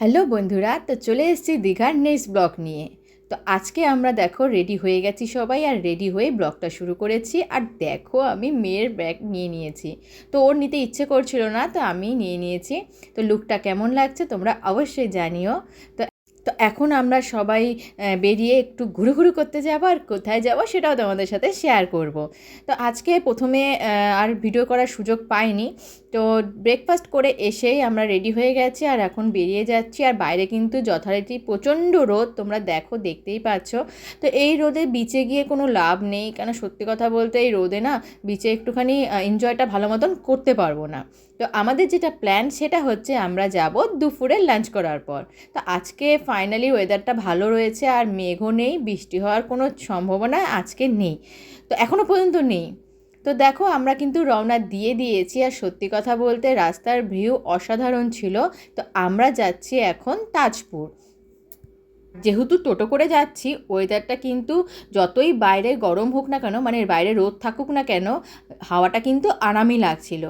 Hello বন্ধুরা, তো চলে এসেছি দীঘার নেক্সট ব্লগ নিয়ে। তো আজকে আমরা দেখো রেডি হয়ে গেছি সবাই আর রেডি হয়ে ব্লগটা শুরু করেছি। আর দেখো, আমি মেয়ের ব্যাগ নিয়ে নিয়েছি। তো ওর নিতে ইচ্ছে করছিল না, তো আমি নিয়ে নিয়েছি। তো লুকটা কেমন লাগছে তোমরা অবশ্যই জানিও। তো তো এখন আমরা সবাই বেরিয়ে একটু ঘুরু ঘুরু করতে যাব আর কোথায় যাব সেটাও তোমাদের সাথে শেয়ার করব। তো আজকে প্রথমে আর ভিডিও করার সুযোগ পাইনি। তো ব্রেকফাস্ট করে এসেই আমরা রেডি হয়ে গেছি আর এখন বেরিয়ে যাচ্ছি আর বাইরে কিন্তু যথারীতি প্রচণ্ড রোদ, তোমরা দেখো, দেখতেই পাচ্ছ। তো এই রোদে বিচে গিয়ে কোনো লাভ নেই। কেন সত্যি কথা বলতে এই রোদে না বিচে একটুখানি এনজয়টা ভালো মতন করতে পারব না। তো আমাদের যেটা প্ল্যান সেটা হচ্ছে আমরা যাব দুপুরে লাঞ্চ করার পর। তো আজকে ফাইনালি ওয়েদারটা ভালো রয়েছে আর মেঘও নেই, বৃষ্টি হওয়ার কোনো সম্ভাবনা আজকে নেই। তো এখনও পর্যন্ত নেই। তো দেখো আমরা কিন্তু রওনা দিয়ে দিয়েছি আর সত্যি কথা বলতে রাস্তার ভিউ অসাধারণ ছিল। তো আমরা যাচ্ছি এখন তাজপুর। যেহেতু টোটো করে যাচ্ছি ওয়েদারটা কিন্তু যতই বাইরে গরম হোক না কেন মানে বাইরে রোদ থাকুক না কেন, হাওয়াটা কিন্তু আরামই লাগছিল।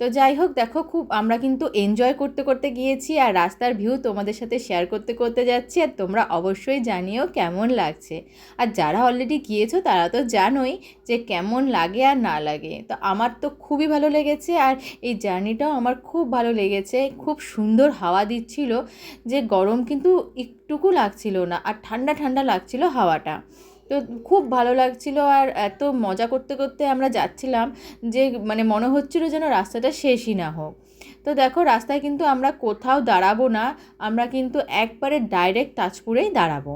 তো যাই হোক, দেখো খুব আমরা কিন্তু এনজয় করতে করতে গিয়েছি আর রাস্তার ভিউ তোমাদের সাথে শেয়ার করতে করতে যাচ্ছি আর তোমরা অবশ্যই জানিও কেমন লাগছে। আর যারা অলরেডি গিয়েছো, তারা তো জানোই যে কেমন লাগে আর না লাগে। তো আমার তো খুবই ভালো লেগেছে আর এই জার্নিটাও আমার খুব ভালো লেগেছে। খুব সুন্দর হাওয়া দিচ্ছিল, যে গরম কিন্তু একটুকু লাগছিল না আর ঠান্ডা ঠান্ডা লাগছিল হাওয়াটা। তো খুব ভালো লাগছিল আর এত মজা করতে করতে আমরা যাচ্ছিলাম যে মানে মনে হচ্ছিল যেন রাস্তাটা শেষই না হোক। তো দেখো রাস্তায় কিন্তু আমরা কোথাও দাঁড়াবো না, আমরা কিন্তু একবারে ডাইরেক্ট তাজপুরেই দাঁড়াবো।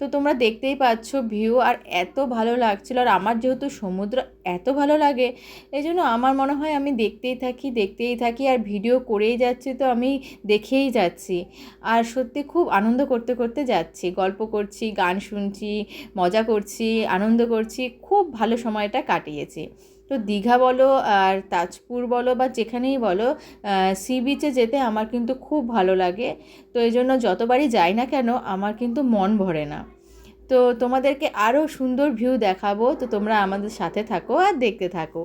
তো তোমরা দেখতেই পাচ্ছ ভিউ আর এত ভালো লাগছিল আর আমার যেহেতু সমুদ্র এত ভালো লাগে এই জন্য আমার মনে হয় আমি দেখতেই থাকি দেখতেই থাকি আর ভিডিও করেই যাচ্ছি তো আমি দেখেই যাচ্ছি। আর সত্যি খুব আনন্দ করতে করতে যাচ্ছি, গল্প করছি, গান শুনছি, মজা করছি, আনন্দ করছি, খুব ভালো সময়টা কাটিয়েছি। তো দীঘা বলো আর তাজপুর বলো বা যেখানেই বলো সি বিচে যেতে আমার কিন্তু খুব ভালো লাগে। তো এই জন্য যতবারই যাই না কেন, আমার কিন্তু মন ভরে না। তো তোমাদেরকে আরও সুন্দর ভিউ দেখাবো। তো তোমরা আমাদের সাথে থাকো আর দেখতে থাকো।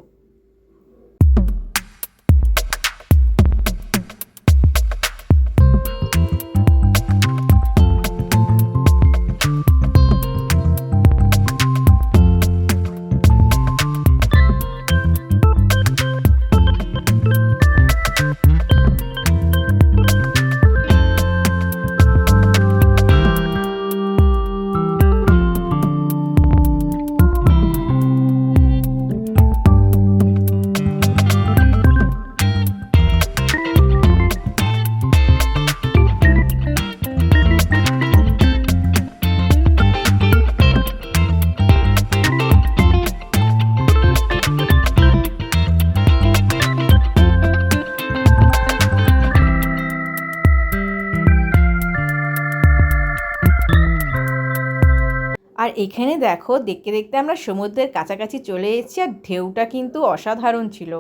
আর এখানে দেখো দেখতে দেখতে আমরা সমুদ্রের কাছাকাছি চলে এসেছি আর ঢেউটা কিন্তু অসাধারণ ছিল।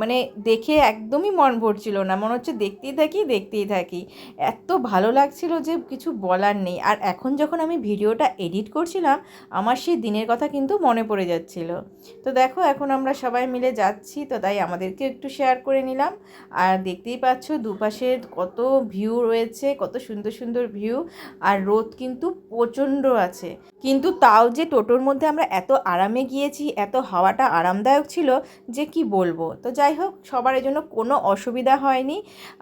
মানে দেখে একদমই মন ভরছিল না। মনে হচ্ছে দেখতেই থাকি দেখতেই থাকি। এত ভালো লাগছিল যে কিছু বলার নেই। আর এখন যখন আমি ভিডিওটা এডিট করছিলাম, আমার সেই দিনের কথা কিন্তু মনে পড়ে যাচ্ছিল। তো দেখো, এখন আমরা সবাই মিলে যাচ্ছি, তো তাই আমাদেরকে একটু শেয়ার করে নিলাম। আর দেখতেই পাচ্ছ দুপাশের কত ভিউ রয়েছে, কত সুন্দর সুন্দর ভিউ আর রোদ কিন্তু প্রচণ্ড আছে। কিন্তু তাও যে টোটোর মধ্যে আমরা এত আরামে গিয়েছি, এত হাওয়াটা আরামদায়ক ছিল, যে কি বলব? তো যাই হোক, সবার জন্য কোনো অসুবিধা হয়নি।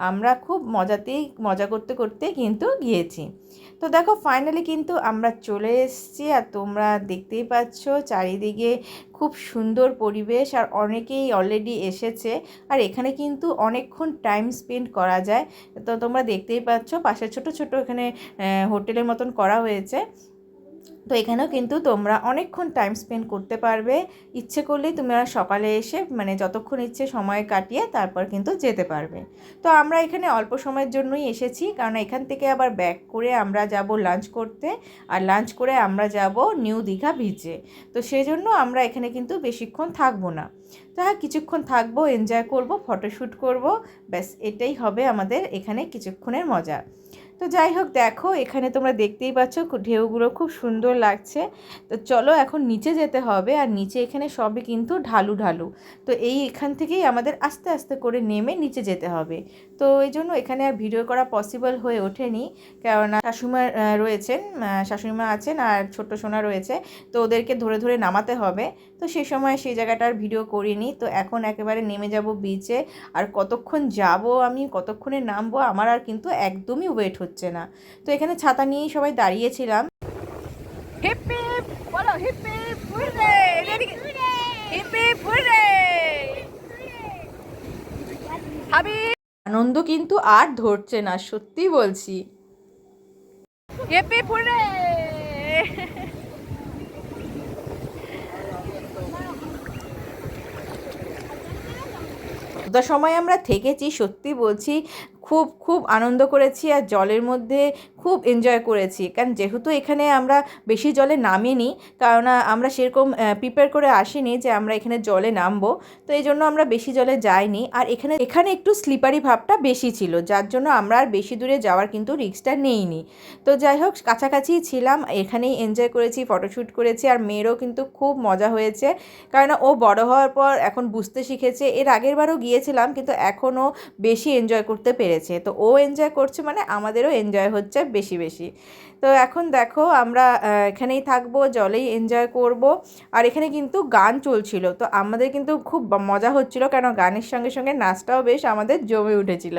আমরা খুব মজাতেই, মজা করতে করতে কিন্তু গিয়েছি। তো দেখো ফাইনালি কিন্তু আমরা চলে এসেছি আর তোমরা দেখতেই পাচ্ছ চারিদিকে খুব সুন্দর পরিবেশ আর অনেকেই অলরেডি এসেছে। আর এখানে কিন্তু অনেকক্ষণ টাইম স্পেন্ড করা যায়। তো তোমরা দেখতেই পাচ্ছ পাশে ছোট ছোট এখানে হোটেলের মতন করা হয়েছে। তো এখানেও কিন্তু তোমরা অনেকক্ষণ টাইম স্পেন্ড করতে পারবে। ইচ্ছে করলেই তোমরা সকালে এসে মানে যতক্ষণ ইচ্ছে সময় কাটিয়ে তারপর কিন্তু যেতে পারবে। তো আমরা এখানে অল্প সময়ের জন্যই এসেছি, কারণ এখান থেকে আবার ব্যাক করে আমরা যাব লাঞ্চ করতে। আর লাঞ্চ করে আমরা যাব নিউ দীঘা বিচে তো সেই জন্য আমরা এখানে কিন্তু বেশিক্ষণ থাকব না। তো হ্যাঁ কিছুক্ষণ থাকব এনজয় করব ফটোশ্যুট করব। ব্যাস, এটাই হবে আমাদের এখানে কিছুক্ষণের মজা। তো যাই হোক, দেখো, এখানে তোমরা দেখতেই পাচ্ছ ঢেউগুলো খুব সুন্দর লাগছে। তো চলো এখন নিচে যেতে হবে আর নিচে এখানে সবই কিন্তু ঢালু ঢালু। তো এই এখান থেকেই আমাদের আস্তে আস্তে করে নেমে নিচে যেতে হবে। তো এই জন্য এখানে আর ভিডিও করা পসিবল হয়ে ওঠেনি। কেননা শাশুমা রয়েছেন শাশুড়িমা আছেন আর ছোট্ট সোনা রয়েছে। তো ওদেরকে ধরে ধরে নামাতে হবে। তো সেই সময় সেই জায়গাটার ভিডিও করিনি। তো এখন একেবারে নেমে যাব বিচে আর কতক্ষণ যাব আমি কতক্ষণে নামবো আমার আর কিন্তু একদমই ওয়েট হচ্ছে না। তো এখানে ছাতা নিয়েই সবাই দাঁড়িয়েছিলাম। হাবি আনন্দ কিন্তু আর ধরছে না সত্যি বলছি। সময় আমরা থেকেছি সত্যি বলছি খুব খুব আনন্দ করেছি আর জলের মধ্যে খুব এনজয় করেছি। কারণ যেহেতু এখানে আমরা বেশি জলে নামিনি, কারণ আমরা সেরকম প্রিপেয়ার করে আসিনি যে আমরা এখানে জলে নামবো। তো এই জন্য আমরা বেশি জলে যাইনি। আর এখানে এখানে একটু স্লিপারি ভাবটা বেশি ছিল, যার জন্য আমরা আর বেশি দূরে যাওয়ার কিন্তু রিস্কটা নেইনি। তো যাই হোক, কাছাকাছি ছিলাম, এখানেই এনজয় করেছি ফটোশ্যুট করেছি আর মেয়েরও কিন্তু খুব মজা হয়েছে। কারণ ও বড় হওয়ার পর এখন বুঝতে শিখেছে। এর আগের বারও গিয়েছিলাম, কিন্তু এখনও বেশি এনজয় করতে পেরেছে। তো ও এনজয় করছে মানে আমাদেরও এনজয় হচ্ছে বেশি বেশি। তো এখন দেখো আমরা এখানেই থাকব, জলেই এনজয় করব। আর এখানে কিন্তু গান চলছিল। তো আমাদের কিন্তু খুব মজা হচ্ছিল কেন গানের সঙ্গে সঙ্গে নাচটাও বেশ আমাদের জমে উঠেছিল।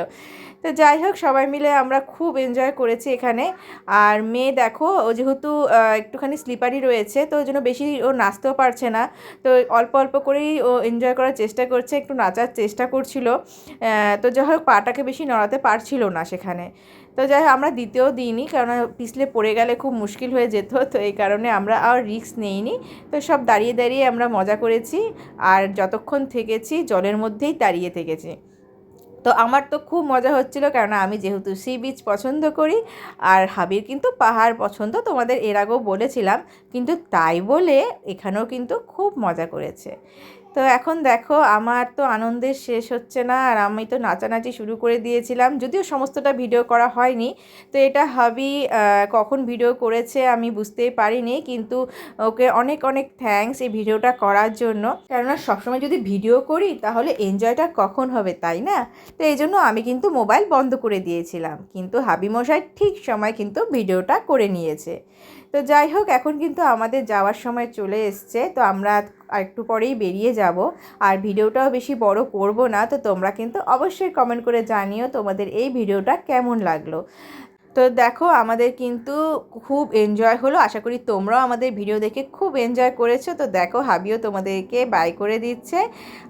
তো যাই হোক, সবাই মিলে আমরা খুব এনজয় করেছি এখানে। আর মেয়ে দেখো, ও যেহেতু একটুখানি স্লিপারি রয়েছে, তো ওই জন্য বেশি ও নাচতেও পারছে না। তো অল্প অল্প করেই ও এনজয় করার চেষ্টা করছে, একটু নাচার চেষ্টা করছিল। তো যাই হোক, পাটাকে বেশি নড়াতে পারছিল না সেখানে। তো যাই হোক, আমরা দিতেও দিইনি কারণ পিছলে পড়ে গেলে খুব মুশকিল হয়ে যেত, তো এই কারণে আমরা আর রিস্ক নেইনি। তো সব দাঁড়িয়ে দাঁড়িয়ে আমরা মজা করেছি, আর যতক্ষণ থেকেছি, জলের মধ্যেই দাঁড়িয়ে থেকেছি। তো আমার তো খুব মজা হচ্ছিল, কেননা আমি যেহেতু সি বিচ পছন্দ করি, আর হাবির কিন্তু পাহাড় পছন্দ, তোমাদের এর আগেও বলেছিলাম, কিন্তু তাই বলে এখানেও কিন্তু খুব মজা করেছে। তো এখন দেখো, আমার তো আনন্দের শেষ হচ্ছে না, আর আমি তো নাচানাচি শুরু করে দিয়েছিলাম। যদিও সমস্তটা ভিডিও করা হয়নি, তো এটা হাবি কখন ভিডিও করেছে আমি বুঝতেই পারিনি, কিন্তু ওকে অনেক অনেক থ্যাঙ্কস এই ভিডিওটা করার জন্য। কেননা সবসময় যদি ভিডিও করি, তাহলে এনজয়টা কখন হবে, তাই না? তো এই জন্য আমি কিন্তু মোবাইল বন্ধ করে দিয়েছিলাম, কিন্তু হাবি মশাই ঠিক সময় কিন্তু ভিডিওটা করে নিয়েছে। তো যাই হোক, এখন কিন্তু আমাদের যাওয়ার সময় চলে এসছে, তো আমরা আর একটু পরেই বেরিয়ে যাব। আর ভিডিওটাও বেশি বড় করব না, তো তোমরা কিন্তু অবশ্যই কমেন্ট করে জানিও তোমাদের এই ভিডিওটা কেমন লাগল। তো দেখো, আমাদের কিন্তু খুব এনজয় হলো। আশা করি তোমরাও আমাদের ভিডিও দেখে খুব এনজয় করেছ। তো দেখো, হাবিও তোমাদেরকে বাই করে দিচ্ছে।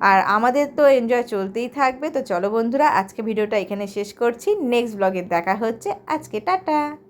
আর আমাদের তো এনজয় চলতেই থাকবে। তো চলো বন্ধুরা, আজকে ভিডিওটা এখানে শেষ করছি। নেক্সট ব্লগে দেখা হচ্ছে। আজকে টাটা!